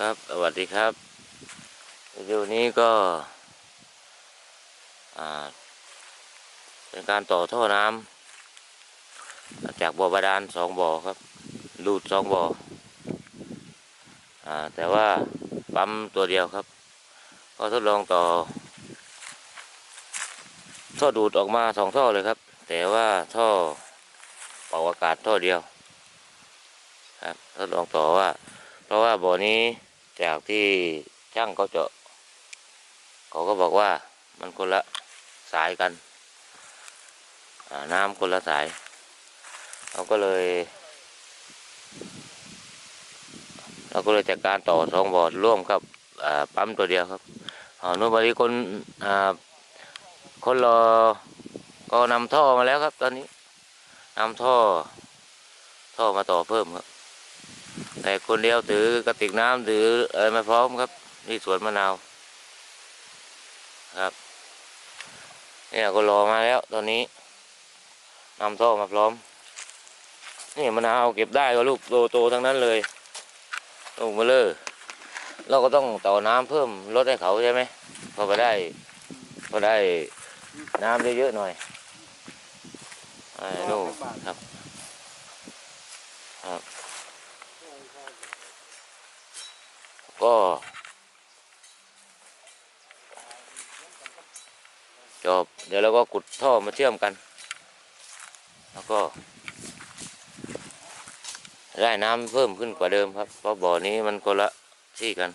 ครับสวัสดีครับวิดีโอนี้ก็เป็นการต่อท่อน้ำจากบ่อบาดาลสองบ่อครับรูดสองบ่ออแต่ว่าปั๊มตัวเดียวครับ ก็ทดลองต่อ ท่อดูดออกมาสองท่อเลยครับ แต่ว่าท่อเป่าอากาศท่อเดียวครับทดลองต่อว่า ราะว่าบ่อนี้จากที่ช่างเขาเจาะเขาก็บอกว่ามันคนละสายกันน้ำคนละสายเราก็เลย เราก็เลยจัดการต่อสองบ่อร่วมกับปั๊มตัวเดียวครับอ๋อนู่นบริคนคนรอก็นำท่อมาแล้วครับ ตอนนี้นำท่อ ท่อมาต่อเพิ่มครับ แต่คนเดียวถือกระติกน้ำถืออะไรมาพร้อมครับที่สวนมะนาวครับเนี่ยก็รอมาแล้วตอนนี้นำท่อมาพร้อม นี่มะนาวเก็บได้ก็ลูกโตๆทั้งนั้นเลยลูกมาเลยเราก็ต้องต่อน้ำเพิ่มลดให้เขาใช่ไหมพอไปได้พอได้น้ำเยอะๆหน่อยไอ้ลูกครับครับ ก็จบเดี๋ยวเราก็ขุดท่อมาเชื่อมกัน แล้วก็ ได้น้ำเพิ่มขึ้นกว่าเดิมครับ เพราะบ่อนี้มันคนละที่กัน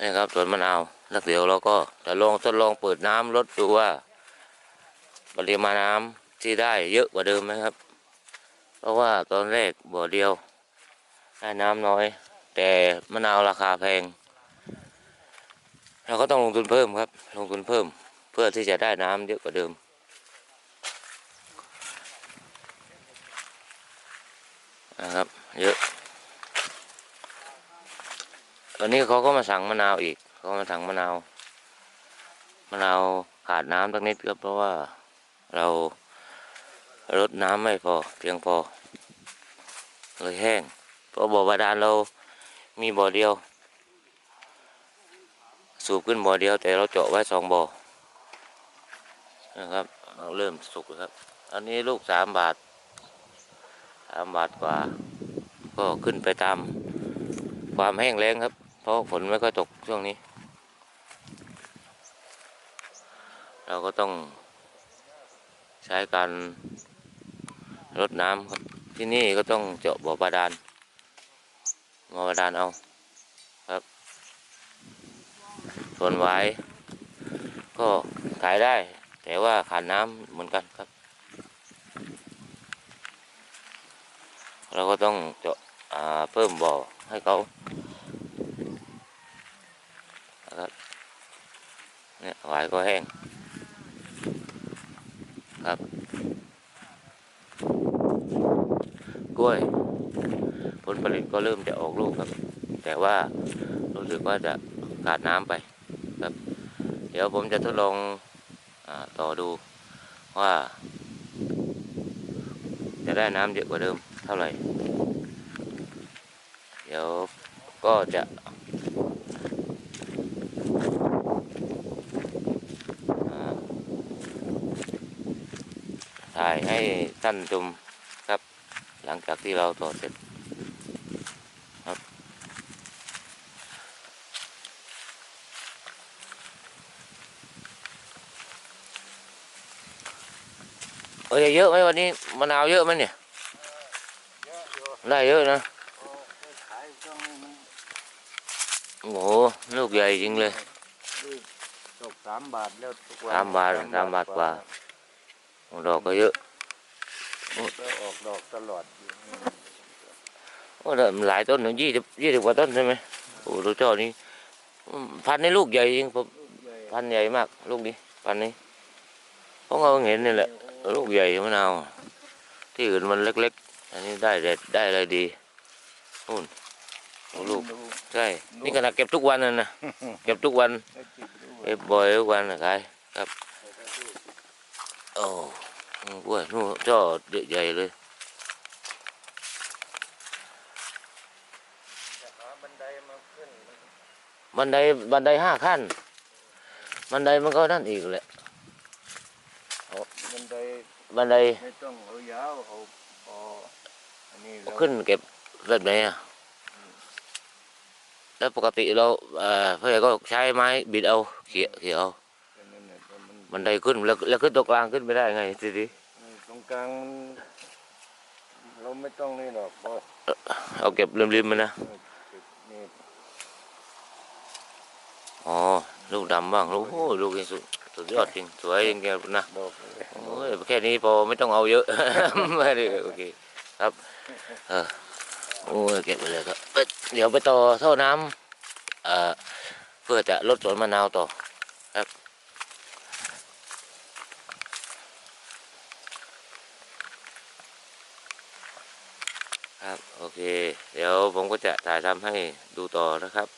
นี่ครับสวนมะนาวแล้วเดี๋ยวเราก็จะลองทดลองเปิดน้ำลดดูว่าปริมาณน้ำที่ได้เยอะกว่าเดิมไหมครับ เพราะว่าตอนแรกบ่อเดียวได้น้ำน้อย แต่มะนาวราคาแพง เราก็ต้องลงทุนเพิ่มครับ ลงทุนเพิ่มเพื่อที่จะได้น้ำเยอะกว่าเดิมนะครับเยอะตอนนี้เขาก็มาสั่งมะนาวอีกเขามาสั่งมะนาวมะนาวขาดน้ำสักนิดครับเพราะว่าเรา รดน้ำไม่พอเพียงพอ เลยแห้ง เพราะบ่อบาดาลเรามีบ่อเดียว สูบขึ้นบ่อเดียว แต่เราเจาะไว้สองบ่อนะครับเราเริ่มสุกแล้วครับ อันนี้ลูกสามบาทสามบาทกว่า ก็ขึ้นไปตามความแห้งแล้งครับ เพราะฝนไม่ค่อยตกช่วงนี้ เราก็ต้องใช้การ รดน้ำครับ ที่นี่ก็ต้องเจาะบ่อบาดาลบ่อบาดาลเอาครับส่วนไว้ก็ขายได้ แต่ว่าขาดน้ำเหมือนกันครับ เราก็ต้องเจาะาเพิ่มบ่อให้เขานะครับเนี่ยหวายก็แห้งครับ กล้วย ผลผลิตก็เริ่มจะออกลูกครับ แต่ว่ารู้สึกว่าจะขาดน้ำไปครับ เดี๋ยวผมจะทดลองอต่อดูว่า จะได้น้ำเยอะกว่าเดิมเท่าไหร่ เดี๋ยวก็จะถ่ายให้ท่านชม หลังจากที่เราต่อเสร็จครับเอ้ยเยอะไหมวันนี้มะนาวเยอะไหมเนี่ยเยอะอยู่ได้เยอะนะโอ้ไปขายช่วงนี้มันโอ้โหลูกใหญ่จริงเลยลูกตกสามบาทแล้วทุกวันสามบาทสามบาทกว่าดอกก็เยอะ แล้วออกดอกตลอดโอ้หลายต้นยี่สิบยี่สิบกว่าต้นใช่ไหมโอ้ดูเจ้านี้พันธุ์นี้ลูกใหญ่จริงผมพันใหญ่มาก ลูกนี้พันนี้เพราะเราเห็นนี่แหละ ลูกใหญ่มะนาวที่อื่นมันเล็ก ๆ อันนี้ได้เด็ดได้อะไรดีนู่นลูกใช่นี่ขนาดเก็บทุกวันน่ะนะเก็บทุกวันเก็บบ่อยทุกวันนะคายครับโอ้ อ้ยนู่นเจ้าเด็กใหญ่เลยบันไดบันไดห้าขั้น บันไดมันก็นั่นอีกแหละบันไดบันไดไม่ต้องเอายาวเอาอันนี้ขึ้นเก็บแบบไหนอะแล้วปกติเราเพื่อก็ใช้ไม้บิดเอาเขี่ยเขี่ยเอาบันไดขึ้นแล้วแล้วขึ้นตรงกลางขึ้นไม่ได้ไงทีนี้ กลางมันเราไม่ต้องนี่หรอกพอเอาเก็บริมๆมันนะนี่อ๋อลูกดำบ้างลูกโอ้ยลูกนี้สุดสุดยอดจริงสวยจริงๆนะดอกเลยโอ้ยแค่นี้พอไม่ต้องเอาเยอะไม่ได้โอเคครับเออโอ้ยเก็บไปเลยครับเอ้ยเดี๋ยวไปต่อท่อน้ำเอ่อเพื่อจะลดสวนมะนาวต่อ ครับ ครับ โอเค เดี๋ยวผมก็จะถ่ายทำให้ดูต่อนะครับสวัสดีครับ